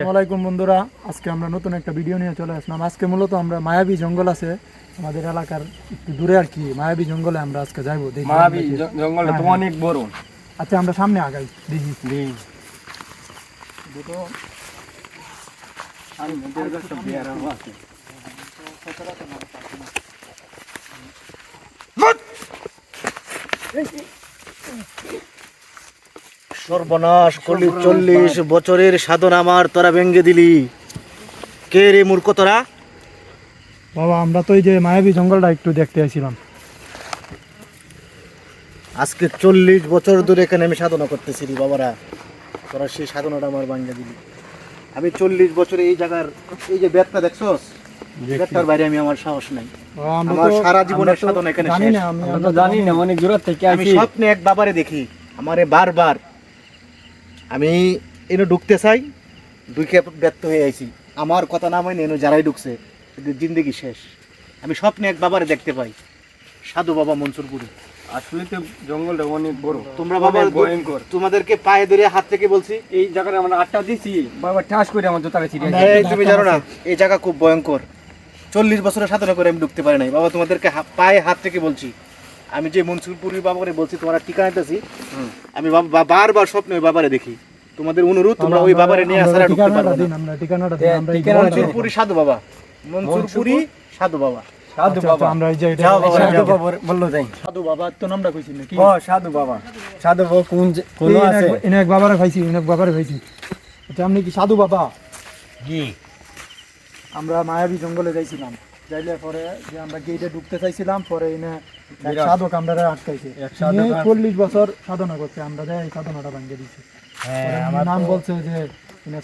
আসসালামাইকুম বন্ধুরা আজকে আমরা নতুন একটা ভিডিও নিয়ে চলে আসলাম। আজকে মূলত আমরা মায়াবী জঙ্গল আছে আমাদের এলাকার একটু দূরে আর কি মায়াবী জঙ্গলে আমরা আজকে যাইবো মায়াবী জঙ্গলটা তো হ্যাঁ, অনেক বড়। আচ্ছা আমরা সামনে আগাই দেখি। দুটো। সর্বনাশ করলি চল্লিশ বছরের সাধন আমার তোরা ভেঙ্গে দিলি। কে রে মূর্খ তোরা? বাবা আমরা তো এই যে মায়াবী জঙ্গলটা একটু দেখতে আসছিলাম। আজকে চল্লিশ বছর ধরে এখানে আমি সাধনা করতেছি রে বাবারা। তোরা সেই সাধনাটা আমার ভাঙ্গে দিলি। আমি চল্লিশ বছরে এই জায়গার এই যে বেতটা দেখছস? বেতটার বাইরে আমি আমার সাহস নাই। আমার সারা জীবনের সাধনা এখানে জানি না আমি আমরা জানি না অনেক দূর থেকে আমি স্বপ্নে এক বাবারে দেখি আমারে বারবার আমি এনে ঢুকতে চাই। ঢুকে ব্যর্থ হয়ে আইছি। আমার কথা না মানে এনে যারাই ঢুকছে জিন্দগি শেষ। আমি স্বপ্নে এক বাবারে দেখতে পাই সাধু বাবা মনসুরপুরি আসলে তো জঙ্গলটা অনেক বড়। তোমরা বাবা ভয়ঙ্কর। তোমাদেরকে পায়ে ধরে হাত থেকে বলছি এই জায়গাটা আমরা আটটা দিছি। বাবা ঠাস করে আমার জোতারে ছিড়ে এই তুমি জানো না এই জায়গা খুব ভয়ঙ্কর। চল্লিশ বছরের সাধনা করে আমি ঢুকতে পারি নাই। বাবা তোমাদেরকে পায়ে হাত থেকে বলছি। আমি যে মনসুরপুরি বাবারে বলছি তোমরা ঠিকানা দিতেছি আমি বারবার স্বপ্নে ওই বাবারে দেখি। তোমাদের অনুরোধ তোমরা ওই বাবারে নিয়ে আসারা ঢুকতে পারবে দিন না আমরা ঠিকানাটা দিন হ্যাঁ, আমরা। মনসুরপুরি সাধু বাবা। মনসুরপুরি সাধু বাবা। সাধু আচ্ছা, বাবা আচ্ছা, আমরা এই যে এটা- বাবা, সাধু বাবা বলল যাই। সাধু বাবা তো নামটা কইছি নাকি? ও সাধু বাবা। সাধু বাবা কোন কোন আছে? বাবারে খাইছি এনে এক বাবারে খাইছি আচ্ছা আপনি কি সাধু বাবা? জি আমরা মায়াবী জঙ্গলে যাইছিলাম। যাইলে পরে যে আমরা গেটে ঢুকতে চাইছিলাম পরে এনে এক সাধক আমরা আটকাইছে। চল্লিশ বছর সাধনা করছে আমরা এই সাধনাটা ভাঙ্গে দিচ্ছি হ্যাঁ নাম বলছে যে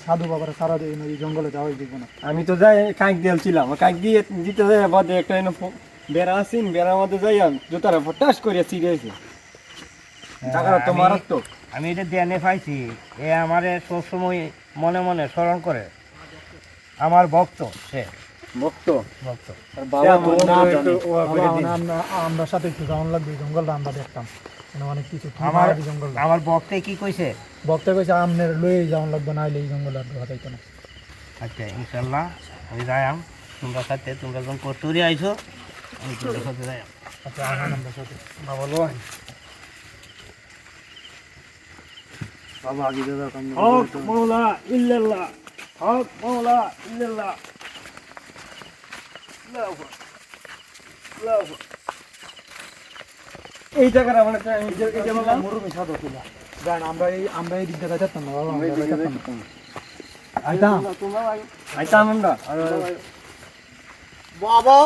সাধু বাবার সারা এই জঙ্গলে যাওয়াই দিব না। আমি তো যাই কাঁক দিয়েছিলাম কাঁক দিয়ে দিতে যাই বাদে একটা এনে বেড়া আসিন বেড়ার মধ্যে যাই জোতারা ফটাস করে জায়গাটা তো মারাত্মক। আমি এটা ধ্যানে পাইছি এ আমারে সবসময় মনে মনে স্মরণ করে। আমার ভক্ত সে। ভক্ত। আমরা সাথে একটু যাওয়ান লাগবে জঙ্গলটা আমরা দেখতাম। অনেক কিছু আমার মায়াবী আমার ভক্তে কি কইছে? বক্তা কইছে আমনের লয়ে যাওয়ান লাগবে না হলে এই জঙ্গলে আর ঢোকা যাইতো না। আচ্ছা ইনশাল্লাহ আমি যাইম তোমরা সাথে তোমরা যখন কষ্টরি আইছো আমি তোমরা সাথে যাইম আচ্ছা আহান আমরা সাথে। বাবা লয়। বাবা আগে দাদা কাম হক মৌলা ইল্লাল্লাহ। হক মৌলা ইল্লাল্লাহ। এই জায়গাটা মানে মরুমি আমরা এই আমরা এই দিকটা না বাবা আমরা আইতাম। আইতাম আমরা। বাবা!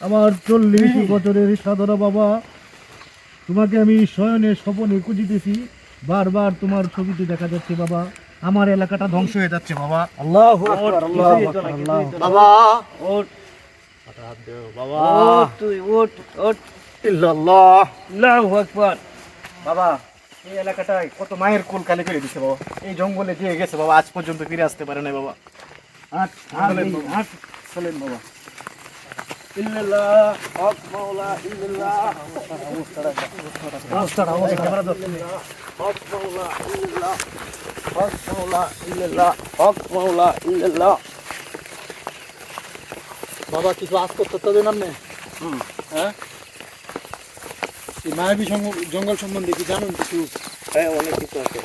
আমার চল্লিশ বছরের সাধনা বাবা তোমাকে আমি শয়নে স্বপনে খুঁজিতেছি। বারবার তোমার ছবিতে দেখা যাচ্ছে বাবা। আমার এলাকাটা ধ্বংস হয়ে যাচ্ছে বাবা। আল্লাহু আকবার আল্লাহু আকবার আল্লাহ বাবা। বাবা তুই ওঠ ওঠ। ইল্লাল্লাহ। আল্লাহু আকবার। বাবা এই এলাকাটায় কত মায়ের কোল কালে করে দিছে বাবা। এই জঙ্গলে দিয়ে গেছে বাবা আজ পর্যন্ত ফিরে আসতে পারে না বাবা। চলেন চলেন বাবা। ইল্লাল্লাহ হক ইল্লাল্লাহ অবস্থা হক ইল্লাল্লাহ হক ইল্লাল্লাহ হক ইল্লাল্লাহ বাবা কিছু আজ করতে নামনে হ্যাঁ? এই মায়াবী জঙ্গল সম্বন্ধে কি জানুন কিছু? হ্যাঁ অনেক কিছু আছে।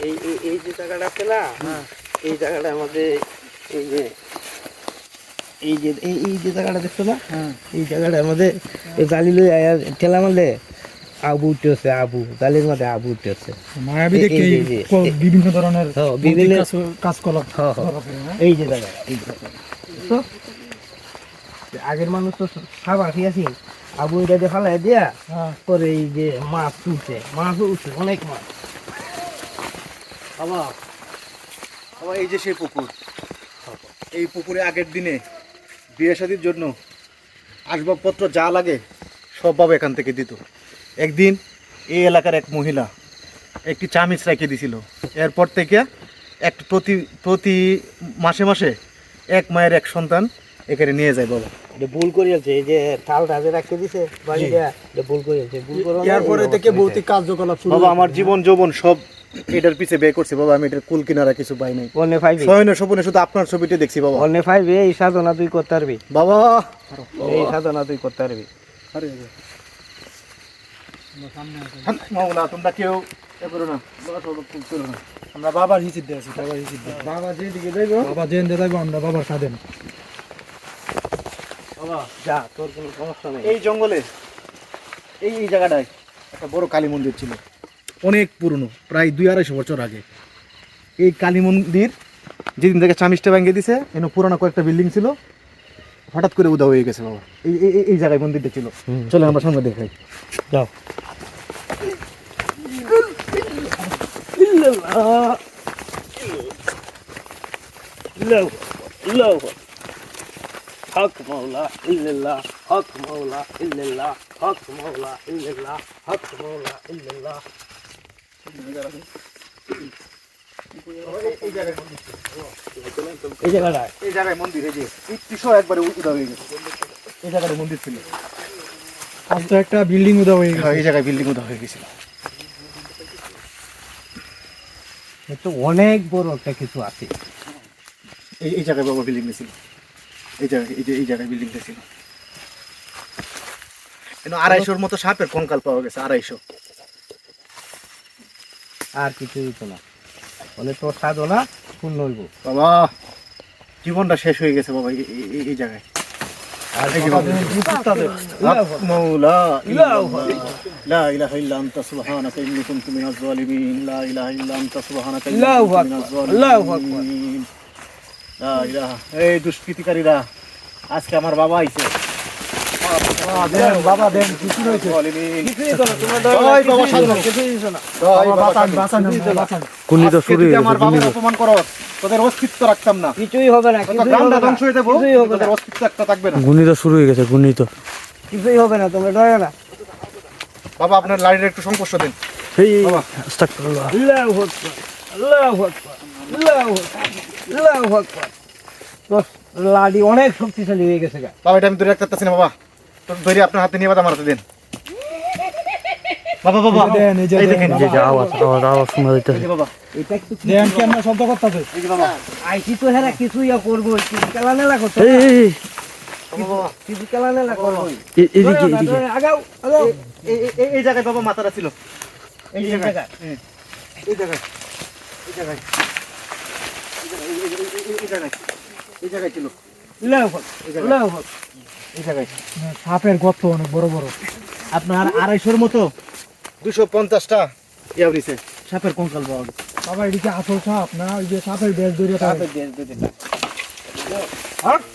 এই এই এই যে জায়গাটা আছে না এই জায়গাটা আমাদের এই যে এই যে এই যে জায়গাটা দেখছ না? হ্যাঁ। এই জালি লই আয়া ঠেলা মারলে আবু উঠতেছে আবু। জালির মধ্যে আবু উঠতেছে বিভিন্ন ধরনের হ্যাঁ, বিভিন্ন- কাজকলাপ। করা? এই যে জায়গা এই যে জায়গা। বুঝছ? যে আগের মানুষ তো খাবার খেয়েছি আবু এটা দিয়ে ফালাই দিয়া হ্যাঁ। পরে এই যে মাছ উঠছে মাছ উঠছে অনেক মাছ। এই যে সেই পুকুর। এই পুকুরে আগের দিনে বিয়ে শাদির জন্য আসবাবপত্র যা লাগে সব বাবা এখান থেকে দিত। একদিন এই এলাকার এক মহিলা একটি চামিচ রেখে দিছিল। এরপর থেকে এক প্রতি প্রতি মাসে মাসে এক মায়ের এক সন্তান এখানে নিয়ে যায় বাবা। এটা ভুল করিয়াছে এই যে তালটা যে রাখতে দিছে বাড়িটা ভুল করিয়াছে ভুল করো না, এরপরে থেকে ভৌতিক কার্যকলাপ বাবা আমার জীবন যৌবন সব এটার পিছে ব্যয় করছি বাবা আমি এটার কুল কিনারা কিছু পাই নাই। অন্যে পাইবি শয়নে স্বপনে শুধু আপনার ছবিটা দেখছি বাবা। অন্যে ফাইভ এই সাধনা তুই করতে পারবি? বাবা! এই সাধনা তুই করতে পারবি। মাওলা তোমরা কেউ এ করো না। বাবা, করো না। আমরা বাবার আছি বাবার বাবা যেদিকে যাইব বাবা আমরা বাবার স্বাধীন যা তোর কোনো সমস্যা নেই। এই জঙ্গলে এই এই জায়গাটায় একটা বড় কালী মন্দির ছিল। অনেক পুরনো প্রায় দুই আড়াইশো বছর আগে। এই কালী মন্দির যেদিন থেকে চামিজটা ভেঙে দিছে এন পুরোনো কয়েকটা বিল্ডিং ছিল হঠাৎ করে উদা হয়ে গেছে বাবা। এই এই- এই- এই জায়গায় মন্দিরটা ছিল। চলে আমরা সামনে দেখাই। যাও। হক মৌলা ইল্লাল্লাহ হক মৌলা ইল্লাল্লাহ হক মৌলা ইল্লাল্লাহ হক মৌলা ইল্লাল্লাহ। এই জায়গাটায় এই জায়গায় মন্দির এই যে একবারে উদা হয়ে গেছে। এই জায়গায় মন্দির ছিল। আজ তো একটা বিল্ডিং উদা হয়ে গেছে। এই জায়গায় বিল্ডিং উদা হয়ে গেছিল। তো অনেক বড় একটা কিছু আছে। এই এই জায়গায় বাবা বিল্ডিং ছিল। এই জায়গায় এই যে এই জায়গায় বিল্ডিংটা ছিল। আড়াইশোর মতো সাপের কঙ্কাল পাওয়া গেছে আড়াইশো। আর কিছু হইতো না। বলে তোর সাধনা পূর্ণ হইব। বাবা জীবনটা শেষ হয়ে গেছে বাবা এই- জায়গায়। আর এই দুষ্কৃতিকারীরা আজকে আমার বাবা আইছে। বাবা তোদের অস্তিত্ব রাখতাম না কিছুই হবে না অস্তিত্ব একটা থাকবে না শুরু হয়ে গেছে কিছুই হবে না তোমরা বাবা আপনার লাড়ির একটু সংস্পর্শ দিন লাডি অনেক শক্তিশালী হয়ে গেছে বাবা এটা আমি ধরে রাখতে পারতেছি না, বাবা। ধরে আপনার হাতে নিয়ে বাদা মারাতে দিন। বাবা বাবা দেন এই যে দেখেন, যে যে আওয়াজ আওয়াজ আওয়াজ শোনা যাইতেছে। বাবা। এটা একটু দেন কি আমরা শব্দ করতেছে? এই যে বাবা আইসি তো হেরা কিছুই ইয়া করব কিছু নেলা করতে এই কিছু করব। এদিকে এদিকে আগাও আগাও। এই- এই- জায়গায় বাবা মাথাটা ছিল। এই জায়গায়। হ্যাঁ, এই জায়গায় এই জায়গায়। এই জায়গায়, এই জায়গায়। এই জায়গায় ছিল। এই সাপের গর্ত অনেক বড় বড়। আপনার আড়াইশোর মতো দুশো পঞ্চাশটা ইয়া হইছে। সাপের কঙ্কাল পাওয়া গেছে। বাবা এদিকে আসল সাপ না ওই যে সাপের বেশ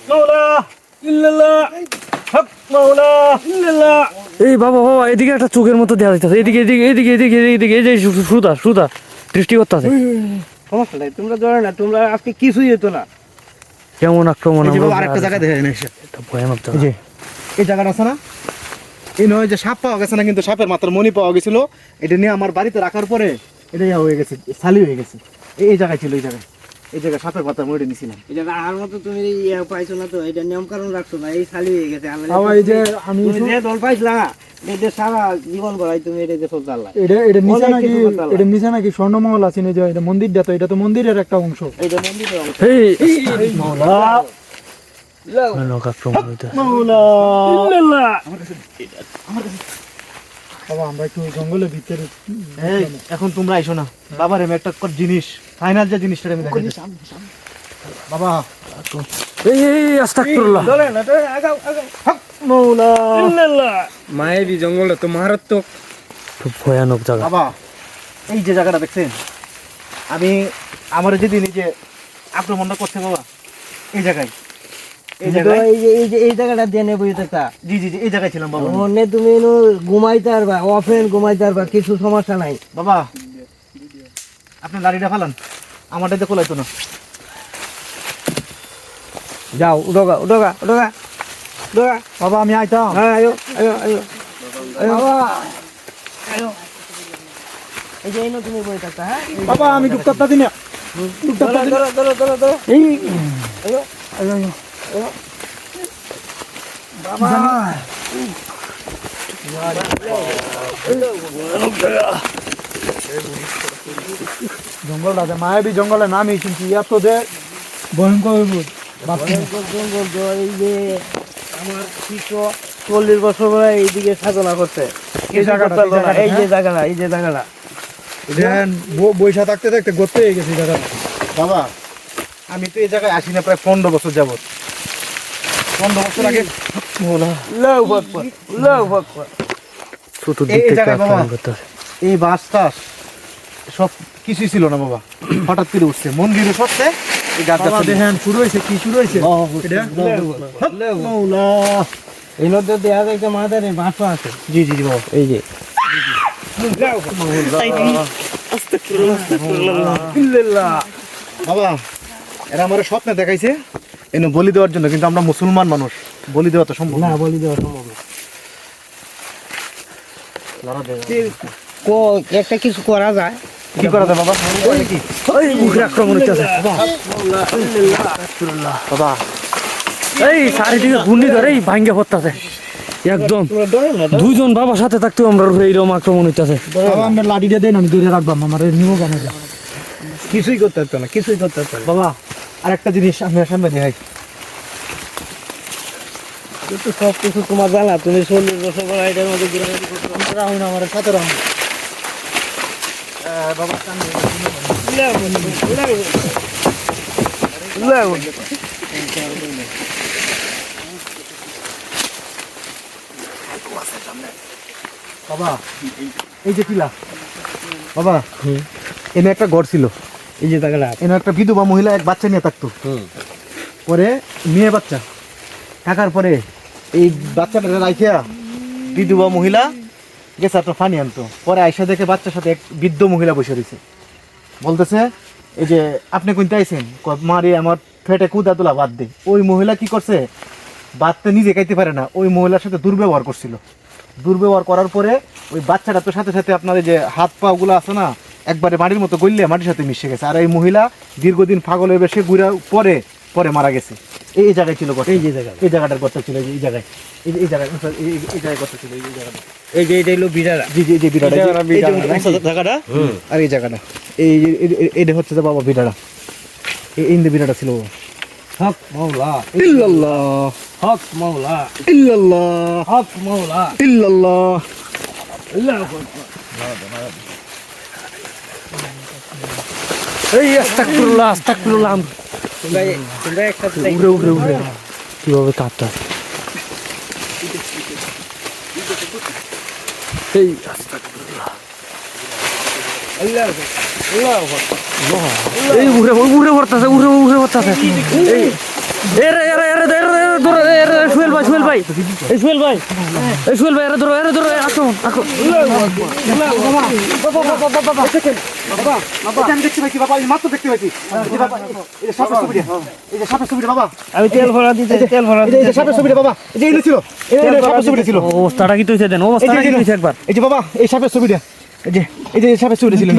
মাওলা। ইল্লাল্লাহ। হক মাওলা। এই বাবা বাবা এদিকে একটা চোখের মতো দেওয়া যাইতেছে। এদিকে এদিকে এদিকে এদিকে এদিকে এই যে সুতা সুতা দৃষ্টি সমস্যা নাই তোমরা ধরে না তোমরা আজকে কিছুই হতো না। কেমন আক্রমণ আরেকটা জায়গায় দেখা যায় না ভয়ানক এই জায়গাটা আছে না? এই নয় যে সাপ পাওয়া গেছে না কিন্তু সাপের মাত্র মনি পাওয়া গেছিল। এটা নিয়ে আমার বাড়িতে রাখার পরে এটা হয়ে গেছে সালি হয়ে গেছে। এই জায়গায় ছিল এই জায়গায়। এই জায়গায় সাপের মাথার মনিটা নিছিলাম। এটা আর মতো তুমি ইয়া পাইছো না তো এটা নিয়ম কারণ রাখছো না এই খালি হয়ে গেছে আমরা বাবা এই যে আমি যে দল পাইছিলা এই যে সারা জীবন করাই তুমি এটা যে সব জানলা এটা এটা নিচে নাকি। এটা নিচে নাকি স্বর্ণমহল আছে না যে এটা মন্দিরটা তো এটা তো মন্দিরের একটা অংশ। এটা মন্দিরের অংশ। এই লাও। ভয়ানক আক্রমণ হইতেছে ইল্লাল্লাহ। বাবা আমরা একটু জঙ্গলের ভিতরে এই এখন তোমরা আইসো না। বাবার আমি একটা কর জিনিস। ফাইনাল যে জিনিসটা আমি দেখাই বাবা এই এই আস্তাগফিরুল্লাহ। আগাও, আগাও। মৌলা। ইল্লাল্লাহ। মায়াবী জঙ্গলটা তো মারাত্মক। খুব ভয়ানক জায়গা। বাবা এই যে জায়গাটা দেখছেন আমি আমার যেদিন এই যে আক্রমণটা করছে বাবা এই জায়গায়। এই জায়গাটা দিয়ে নেব এটা জি জি এই জায়গায় ছিলাম বাবা। মনে তুমি এনো ঘুমাইতে পারবা অফেন ঘুমাইতে পারবা কিছু সমস্যা নাই। বাবা আপনার গাড়িটা ফালান। আমারটা দেখো লাইতো না। যাও উঠোগা উঠোগা উঠোগা উঠোগা বাবা আমি আইতাম। হ্যাঁ আয়ো আয়ো আয়ো আয়ো। আয়ো এই যে এনো তুমি বই থাকতা হ্যাঁ? বাবা আমি ঢুকতে পারছি না। ঢুকতে ধরো ধরো ধরো ধরো ধরো। এই। আয়ো আয়ো, আয়ো। মায়াবী কিন্তু যে ভয়ঙ্কর রূপ জঙ্গল তো এই যে আমার শিশু চল্লিশ বছর বলে এইদিকে সাধনা করছে। এই জায়গাটা, এই যে জায়গাটা এই যে জায়গাটা। বৈশা থাকতে থাকতে গড়তে গেছে জায়গাটা। বাবা আমি তো এই জায়গায় আসি না প্রায় পনেরো বছর যাবত। পনেরো বছর আগে এই বাস টাস সব কিছুই ছিল না বাবা। হঠাৎ করে উঠছে মন্দিরে সত্যি দেখেন শুরু হয়েছে কি শুরু হয়েছে? এটা? এই নদীতে দেখা যায় একটা মাথার বাঁশও আছে। জি জি জি বাবা। এই যে। বাবা এরা আমার স্বপ্নে দেখাইছে। এনে বলি দেওয়ার জন্য কিন্তু আমরা মুসলমান মানুষ বলি দেওয়া তো সম্ভব না। বলি দেওয়া সম্ভব না। একটা কিছু করা যায়। কি করা যায় বাবা? কি? এই মুখের আক্রমণ হইতেছে বাবা। এই চারিদিকে ঘূর্ণি ধরে এই ভাঙ্গে পড়তেছে। একদম। দুইজন বাবার সাথে থাকতেও আমরা এইরকম আক্রমণ হইতেছে। বাবা আমরা লাঠি দিয়ে দেন আমি দূরে রাখবাম আমার নিমো গানে কিছুই করতে পারতো না কিছুই করতে পারতো বাবা আরেকটা জিনিস আমি সামনে দেখাই কিন্তু সব কিছু তোমার জানা তুমি চল্লিশ বছর বলে এটার মধ্যে ঘোরাঘুরি করছ। আমার সাথে রাহুন বাবা এই যে কিলা বাবা এনে একটা ঘর ছিল। এই যে জায়গাটা এনে একটা বিধবা মহিলা এক বাচ্চা নিয়ে থাকতো। পরে মেয়ে বাচ্চা। থাকার পরে এই বাচ্চাটা রাখিয়া বিধবা মহিলা গেছে একটা ফানি আনতো। পরে আইসা দেখে বাচ্চার সাথে এক বৃদ্ধ মহিলা বসে রয়েছে। বলতেছে এই যে আপনি কোনটা আইছেন? মারে আমার ফেটে কুদা তোলা বাদ দে। ওই মহিলা কি করছে? বাদতে নিজে খাইতে পারে না। ওই মহিলার সাথে দুর্ব্যবহার করছিল। দুর্ব্যবহার করার পরে ওই বাচ্চাটা তো সাথে সাথে আপনার এই যে হাত পাগুলো আছে না একবারে মাটির মতো গললে মাটির সাথে মিশে গেছে। আর এই মহিলা দীর্ঘদিন পাগলের বেশে ঘুরা পরে পরে মারা গেছে। এই জায়গায় ছিল ঘরটা। এই যে জায়গা এই জায়গাটার কথা ছিল এই জায়গায়। এই এই জায়গায় এই জায়গায় কথা ছিল এই জায়গাটা। এই যে এটা হলো বিড়ারা জি জি যে- জায়গাটা এই যে জায়গাটা। আর এই জায়গাটা। এই এই- হচ্ছে বাবা বিড়াটা এই এই বিড়াটা ছিল বাবা হক মৌলা ইল্লাল্লাহ। হক মৌলা ইল্লাল্লাহ। হক মৌলা ইল্লাল্লাহ। এই আস্তাকফিরুল্লাহ আস্তাকফিরুল্লাহ আস্তাকুল্লাহ আস্তাকুল্লাহ উড়ে উড়ে উড়ে। কীভাবে কাঁপতে এই এই উড়ে উড়ে পড়তাছে উড়ে উড়ে পড়তাছে। এই এরে এরে এরে ধরো সুহেল ভাই সুহেল ভাই এই সুহেল ভাই এই সুহেল ভাই এরে ধরো এরে ধরো আমি তেল ভরা দিতে তেল ভরা যে সাপের ছবিটা বাবা এই যে ছিল এই সাপের ছবিটা ছিল অবস্থাটা কি তুইছে দেন অবস্থাটা কি তুইছে একবার এই যে বাবা এই সাপের ছবিটা এই যে এই যে সাপের ছবিটা ছিল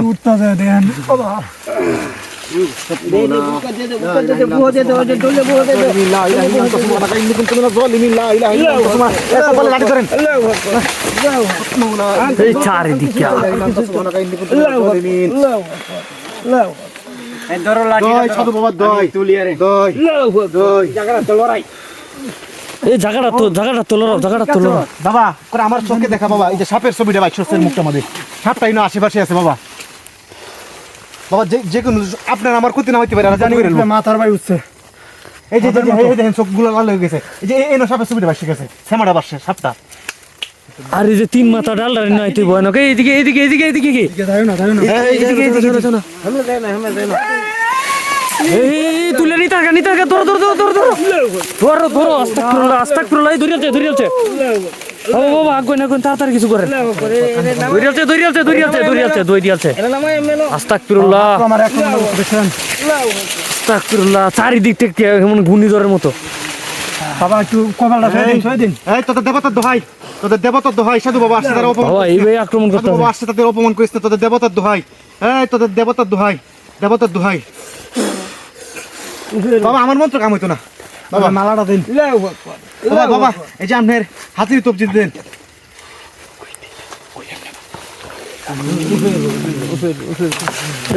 দেখেন বাবা বাবা তো তোলো বাবা, করে আমার চোখে দেখা, বাবা। এই যে সাপের ছবিটা বাইক সস্তের মুখটা আমাদের। সাপটা ইনো আশেপাশে আছে, বাবা। বাবা যে যে কোনো আপনার আমার ক্ষতি না হইতে পারে জানি মাথার বাই উঠছে। এই যে এই দেখেন চোখগুলো লাল হয়ে গেছে। এই যে এনো সাপের ছবিটা বাইসে গেছে। বাসছে সাপটা। আর এই যে তিন মাথা ডালটা নাই তুই ভয়ানক এইদিকে এইদিকে এইদিকে এইদিকে কি না এই তুলে নিতে আগে নিতে আগে ধরো ধরো ধরো ধরো ধরো। ধরো আস্তাক এই ও বাবা আগুন আগুন তাড়াতাড়ি কিছু করেন। চারিদিক থেকে এমন ঘূর্ণিঝড়ের মতো। বাবা একটু কপালটা ছয় দিন ছয় দিন। এই তোদের দেবতার দোহাই তোদের দেবতার দোহাই সাধু বাবা আসছে তারা অপমান বাবা করিস এইভাবে আক্রমণ করতে বাবা আসছে তাদের অপমান করিস না তোদের দেবতার দোহাই। এই তোদের দেবতার দোহাই দেবতার দোহাই। বাবা আমার মন্ত্র কাম হইতো না। বাবা মালাটা দিন। বাবা বাবা এই যে আপনার হাতির তোপ জিতে দেন।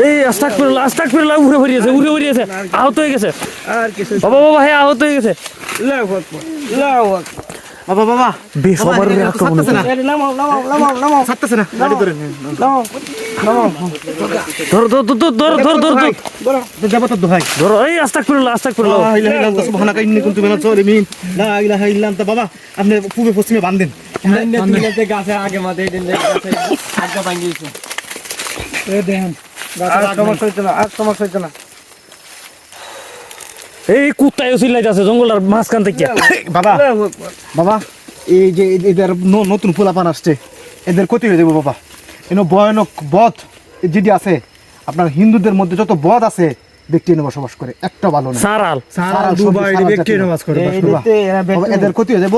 এই আস্তাক ফিরলা আস্তাক ফিরলা উড়ে ভরিয়েছে উড়ে ভরিয়েছে আহত হয়ে গেছে। আর কিছু বাবা বাবা হ্যাঁ আহত হয়ে গেছে। বাবা বাবা। বেশ সবার বাবা, আক্রমণ ছাড়তেছে না। গাড়ি ধরে নামাও। নামাও। ধর ধর ধর ধর ধর ধর ধর। বড় যাব তো দোহাই। ধর এই আস্তাক ফিরলা আস্তাক ফিরলা লা ইলাহা ইল্লাল্লাহ সুবহানাকা ইন্নী কুনতু মিনাজ জালিমিন লা ইলাহা ইল্লা আনতা বাবা আপনি পূর্বে পশ্চিমে বাঁধেন। গাছে আগে মাঝে এই দিন গাছে আগে ভাঙিয়েছে। এই দেখেন। আর সমস্যা হইতো না আর সমস্যা হইতো না। এই কুত্তায় চিল্লাইতেছে জঙ্গলটার মাঝখান থেকে। বাবা বাবা এই যে এদের নতুন ফুলাপান আসছে এদের ক্ষতি হয়ে যাব বাবা। এন ভয়ানক বধ যেটি আছে আপনার হিন্দুদের মধ্যে যত বধ আছে ব্যক্তি এনে বসবাস করে। একটা ভালো না। সারাল। সারা সারা দুবাই নামাজ করে এদের ক্ষতি হয়ে যাব।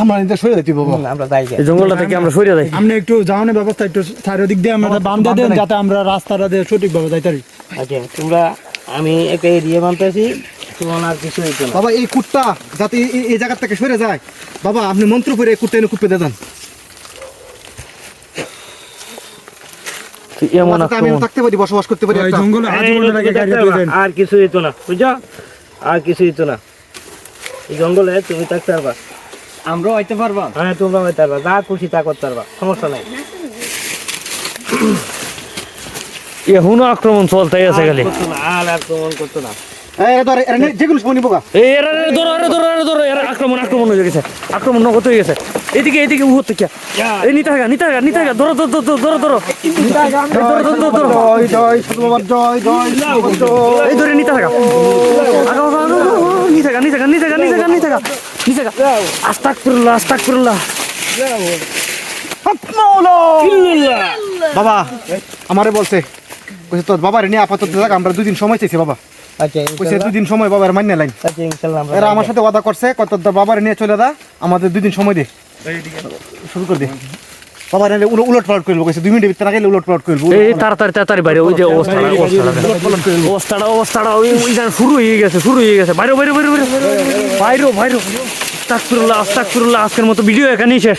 আমরা এদের সরে যেতে বাবা আমরা যাই জঙ্গলটা থেকে আমরা সরিয়ে যাই আপনি একটু যাওয়ানোর ব্যবস্থা একটু চারিদিক দিয়ে আমরা বান্ধে দেন যাতে আমরা রাস্তাটা দিয়ে সঠিকভাবে যাইতে পারি আচ্ছা তোমরা আমি একটা এরিয়া বানতেছি তোমার কিছু হইতো না। বাবা এই কুটটা যাতে এই- এই- এই জায়গা থেকে সরে যায়। বাবা আপনি মন্ত্র করে এই কুটটা এনে কুপে দেন। থাকতে পারি বসবাস করতে পারি আর কিছু হইতো না বুঝছ? আর কিছু হইতো না। এই জঙ্গলে তুমি থাকতে পারবা। আমরাও আইতে পারবা। হ্যাঁ তোমরা হইতে পারবা যা খুশি তা করতে পারবা সমস্যা নাই। এখনও আক্রমণ চলতেই আছে খালি। আর আক্রমণ করতো না। এই, এরা ধরে, এরা নে- যেগুলো সময় নিবো গা। এই এরা এরা ধরো এরা ধরো এরা ধরো এরা আক্রমণ আক্রমণ হয়ে গেছে। আক্রমণ নগদ হয়ে গেছে। এদিকে এদিকে উহর থেকে এই নিতে থাকা নিতে থাকা নিতে থাকা ধরো ধরো ধরো ধরো ধরো। এই ধরো ধরো ধরো ধরো জয় জয় সাধু বাবার জয় জয় সাধু বাবার জয়। এই ধরে নিতে থাকা। আগাও, আগাও, আগাও, আগাও, নিতে থাকা নিতে থাকা নিতে থাকা নিতে থাকা নিতে থাকা নিতে থাকা। আস্তাক বাবা আমারে বলছে কইছে তোর বাবার নিয়ে আপাতত দেখ আমরা দুদিন সময় চাইছি বাবা। আচ্ছা কইছে দুদিন সময় বাবার মান্য লাইন আচ্ছা ইনশাল্লাহ আমরা এরা আমার সাথে ওয়াদা করছে কত তোর বাবার নিয়ে চলে দা আমাদের দুদিন সময় দে। শুরু করে দে। বাবা নাহলে উলট পালট করব কইছে দুই ভিতরে আগে উলট পালট করব এই তাড়াতাড়ি তাড়াতাড়ি বাইরে ওই যে অবস্থাটা অবস্থাটা। অবস্থাটা অবস্থাটা ওই ওইখানে শুরু হয়ে গেছে শুরু হয়ে গেছে। বাইরে বাইরে বাইরে বাইরে বাইরে বাইরে আস্তাক ফিরুল্লাহ আজকের মতো ভিডিও এখানেই শেষ।